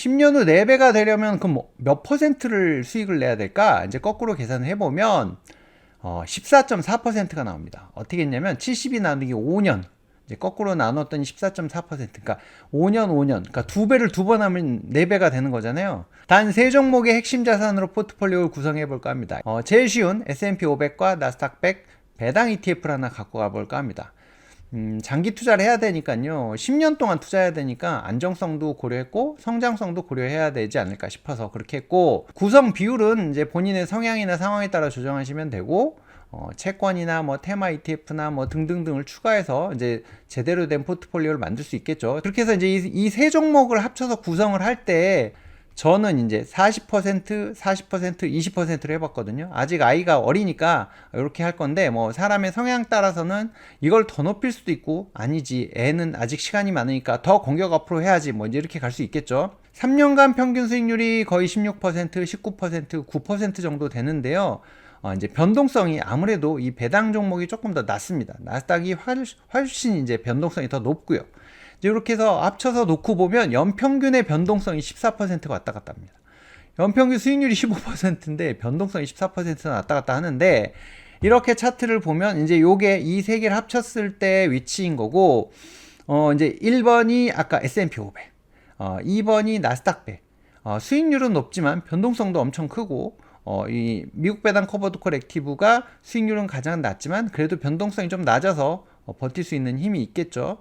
10년 후 4배가 되려면 그럼 뭐몇 퍼센트를 수익을 내야 될까? 이제 거꾸로 계산을 해보면 어, 14.4%가 나옵니다. 어떻게 했냐면 70이 나누기 5년 이제 거꾸로 나눴더니 14.4% 그러니까 5년 5년 그러니까 두 배를 두 번 하면 네 배가 되는 거잖아요. 단 세 종목의 핵심 자산으로 포트폴리오를 구성해 볼까 합니다. 어, 제일 쉬운 S&P 500과 나스닥 100 배당 ETF를 하나 갖고 가볼까 합니다. 음, 장기 투자를 해야 되니까요. 10년 동안 투자해야 되니까 안정성도 고려했고 성장성도 고려해야 되지 않을까 싶어서 그렇게 했고 구성 비율은 이제 본인의 성향이나 상황에 따라 조정하시면 되고 어, 채권이나 뭐 테마 ETF나 뭐 등등등을 추가해서 이제 제대로 된 포트폴리오를 만들 수 있겠죠. 그렇게 해서 이제 이세 종목을 합쳐서 구성을 할때 저는 이제 40%, 40%, 20%를 해봤거든요. 아직 아이가 어리니까 이렇게 할 건데 뭐 사람의 성향 따라서는 이걸 더 높일 수도 있고 아니지 애는 아직 시간이 많으니까 더 공격 앞으로 해야지 뭐 이렇게 갈 수 있겠죠. 3년간 평균 수익률이 거의 16%, 19%, 9% 정도 되는데요. 어, 이제 변동성이 아무래도 이 배당 종목이 조금 더 낮습니다. 나스닥이 훨- 훨씬 이제 변동성이 더 높고요. 이렇게 해서 합쳐서 놓고 보면 연평균의 변동성이 14%가 왔다 갔다 합니다. 연평균 수익률이 15%인데 변동성이 14%나 왔다 갔다 하는데 이렇게 차트를 보면 이제 요게 이 세 개를 합쳤을 때 위치인 거고 어 이제 1번이 아까 S&P 500, 어 2번이 나스닥 100. 어 수익률은 높지만 변동성도 엄청 크고 어, 이 미국 배당 커버드 콜 액티브가 수익률은 가장 낮지만 그래도 변동성이 좀 낮아서 어, 버틸 수 있는 힘이 있겠죠.